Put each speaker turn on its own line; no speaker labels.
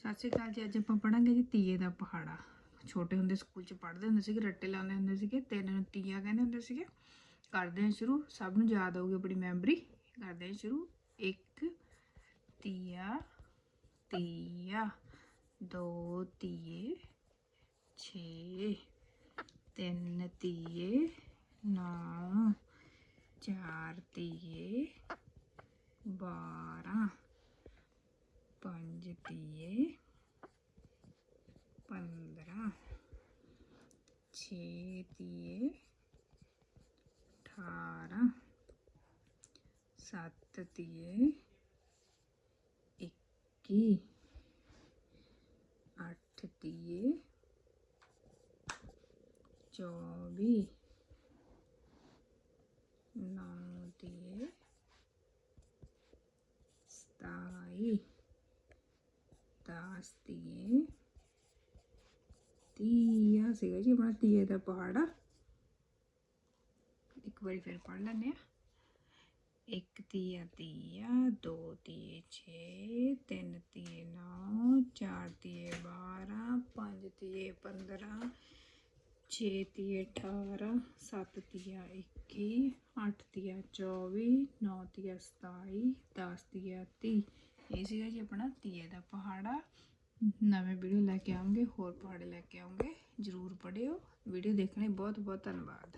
ਸਤਿ ਸ਼੍ਰੀ ਅਕਾਲ ਜੀ, ਅੱਜ ਆਪਾਂ ਪੜਾਂਗੇ ਜੀ ਤੀਏ ਦਾ ਪਹਾੜਾ। ਛੋਟੇ ਹੁੰਦੇ ਸਕੂਲ 'ਚ ਪੜ੍ਹਦੇ ਹੁੰਦੇ ਸੀਗੇ, ਰੱਟੇ ਲਾਉਂਦੇ ਹੁੰਦੇ ਸੀਗੇ ਤਿੰਨ ਨੂੰ ਤੀਆ ਕਹਿੰਦੇ ਹੁੰਦੇ ਸੀਗੇ। ਕਰਦੇ ਹਾਂ ਸ਼ੁਰੂ, ਸਭ ਨੂੰ ਯਾਦ ਆਊਗੀ ਆਪਣੀ ਮੈਮਰੀ। ਕਰਦੇ ਹਾਂ ਸ਼ੁਰੂ, ਇੱਕ, ਤੀਆ ਤੀਆ, ਦੋ, ਤੀਏ, ਛੇ, ਤਿੰਨ ਤੀਏ, ਨੌ, ਚਾਰ ਤੀਏ, ਬਾਰਾਂ। ਪੰਜ ਤੀਏ, ਪੰਦਰਾਂ, ਛੇ ਤੀਏ, ਅਠਾਰਾਂ, ਸੱਤ ਤੀਏ, ਇੱਕੀ, ਅੱਠ ਤੀਏ, ਚੌਵੀ, ਨੌ ਤੀਏ, ਸਤਾਈ ਦਸ ਤੀਏ ਤੀਆ ਸੀਗਾ ਜੀ ਆਪਣਾ, ਤੀਏ ਦਾ ਪਹਾੜਾ ਇੱਕ ਵਾਰੀ ਫਿਰ ਪੜ੍ਹ ਲੈਂਦੇ ਆ। ਇੱਕ ਤੀਆ ਤੀਆ, ਦੋ ਤੀਏ, ਛੇ, ਤਿੰਨ ਤੀਏ, ਨੌ, ਚਾਰ ਤੀਏ, ਬਾਰਾਂ, ਪੰਜ ਤੀਏ, ਪੰਦਰਾਂ, ਛੇ ਤੀਏ, ਅਠਾਰਾਂ, ਸੱਤ ਤੀਆ ਇੱਕੀ, ਅੱਠ ਤੀਆ ਚੌਵੀ, ਨੌ ਤੀਆ ਸਤਾਈ, ਦਸ ਤੀਆ ਤੀਹ। ਇਹ ਸੀਗਾ ਜੀ ਆਪਣਾ ਤੀਏ ਦਾ ਪਹਾੜਾ। ਨਵੇਂ ਵੀਡੀਓ ਲੈ ਕੇ ਆਉਂਗੇ, ਹੋਰ ਪਹਾੜੇ ਲੈ ਕੇ ਆਉਂਗੇ, ਜਰੂਰ ਪੜਿਓ ਵੀਡੀਓ ਦੇਖਣੇ ਬਹੁਤ ਬਹੁਤ ਧੰਨਵਾਦ।